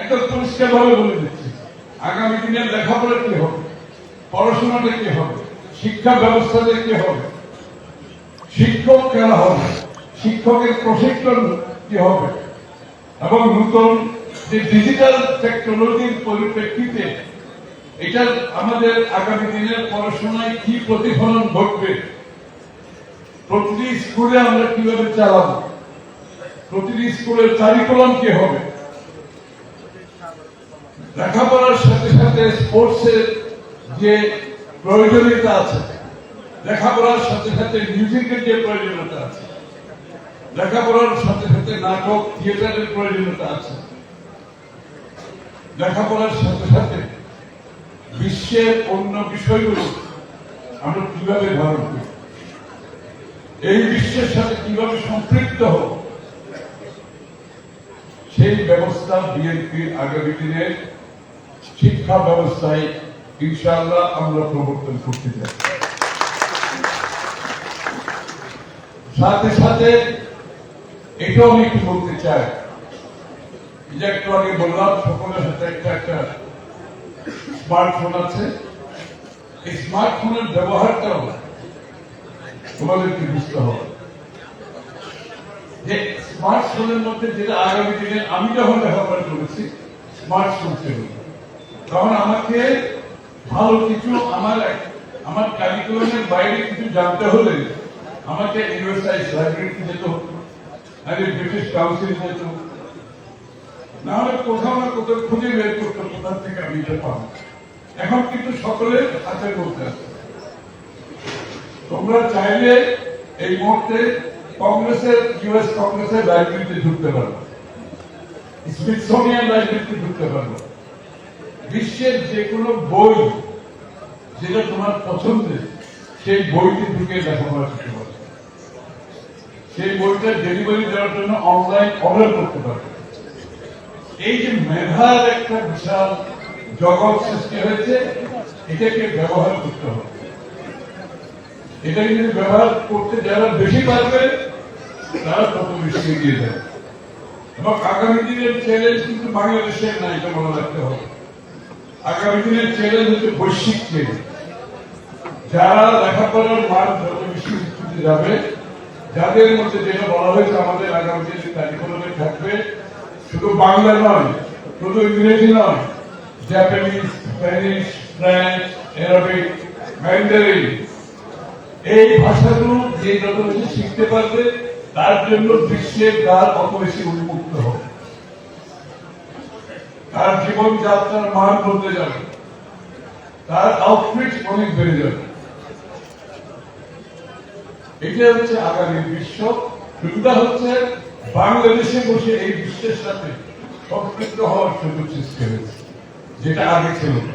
একদম পরিষ্কার ভাবে বলে দিচ্ছি, আগামী দিনে লেখাপড়া কি হবে, পড়াশোনাটা কি হবে, শিক্ষা ব্যবস্থাটা কি হবে, শিক্ষক কেন হবে, শিক্ষকের প্রশিক্ষণ কি হবে, এবং নতুন যে ডিজিটাল টেকনোলজির পরিপ্রেক্ষিতে এটার আমাদের আগামী দিনের পড়াশোনায় কি প্রতিফলন ঘটবে, প্রতিটি স্কুলে আমরা কীভাবে চালাবো, প্রতিটি স্কুলের কারিকুলাম কি হবে লেখাপড়ার সাথে সাথে স্পোর্টসের যে প্রয়োজনীয়তা আছে, লেখাপড়ার সাথে সাথে মিউজিকের যে প্রয়োজনীয়তা আছে, লেখাপড়ার সাথে সাথে নাটক থিয়েটারের প্রয়োজনীয়তা আছে, লেখাপড়ার সাথে সাথে বিশ্বের অন্য বিষয়গুলো আমরা কীভাবে ধারণ করি? এই বিশ্বের সাথে কীভাবে সম্পৃক্ত হব? সেই ব্যবস্থা বিএনপির আগামী দিনের শিক্ষা ব্যবস্থায় ইনশাআল্লাহ আমরা প্রবর্তন করতে চাই। সাথে সাথে এটাও আমি একটু বলতে চাই যে একটু আগে বললাম, সকলের সাথে একটা একটা স্মার্টফোন আছে। এই স্মার্টফোনের ব্যবহারটাও তোমাদেরকে বুঝতে হবে। যে স্মার্টফোনের মধ্যে যেটা আগামী দিনে, আমি যখন লেখাপড়া করেছি, স্মার্টফোন ছিল তখন আমাকে, ভালো কিছু আমার আমার কারিকুলামের বাইরে কিছু জানতে হলে আমাকে ইউএসআই লাইব্রেরিতে হতো আগে ব্রিটিশ কাউন্সিল যেত। না হলে কোথাও না কোথাও খুঁজে বের করতো কোথা থেকে আমি এটা এখন কিন্তু সকলের হাতের মধ্যে আছে। তোমরা চাইলে এই মুহূর্তে কংগ্রেসের ইউএস কংগ্রেসের লাইব্রেরিতে ঢুকতে পারবে স্মিথসোনিয়ান লাইব্রেরিতে ঢুকতে পারবে বিশ্বের যে কোনো বই যেটা তোমার পছন্দের, সেই বইটি ঢুকে লেখাপড়া করতে পারবে সেই বইটা ডেলিভারি দেওয়ার জন্য অনলাইন অর্ডার করতে পারবে এই যে মেধার একটা বিশাল জগৎ সৃষ্টি হয়েছে, এটাকে ব্যবহার করতে হবে। এটা কিন্তু ব্যবহার করতে যারা বেশি পারবে, তারা তত বেশি এগিয়ে যাবে। এবং আগামী দিনের চ্যালেঞ্জ কিন্তু বাংলাদেশের না এটা মনে রাখতে হবে। আগামী দিনের চ্যালেঞ্জ হচ্ছে বৈশ্বিক চ্যালেঞ্জ যারা লেখাপড়ার মান যত বেশি উচ্চতে যাবে, যাদের মধ্যে যেটা বলা হয়েছে আমাদের আগামী দিনের কারিকুলামে থাকবে, শুধু বাংলা নয়, শুধু ইংরেজি নয় Japanese Spanish French Arabic Mandarin এই ভাষাগুলো যে যত বেশি শিখতে পারবে, তার জন্য বিশ্বের দ্বার অত বেশি উন্মুক্ত হবে। তার জীবনযাত্রার মান বদলে যাবে। তার আউটফিট অনেক বেড়ে যাবে। এটা হচ্ছে আগামী বিশ্ব সুবিধা হচ্ছে বাংলাদেশে বসে এই বিশ্বের সাথে সম্পৃক্ত হওয়ার সুযোগ সৃষ্টি হয়েছে, যেটা আগে ছিল না।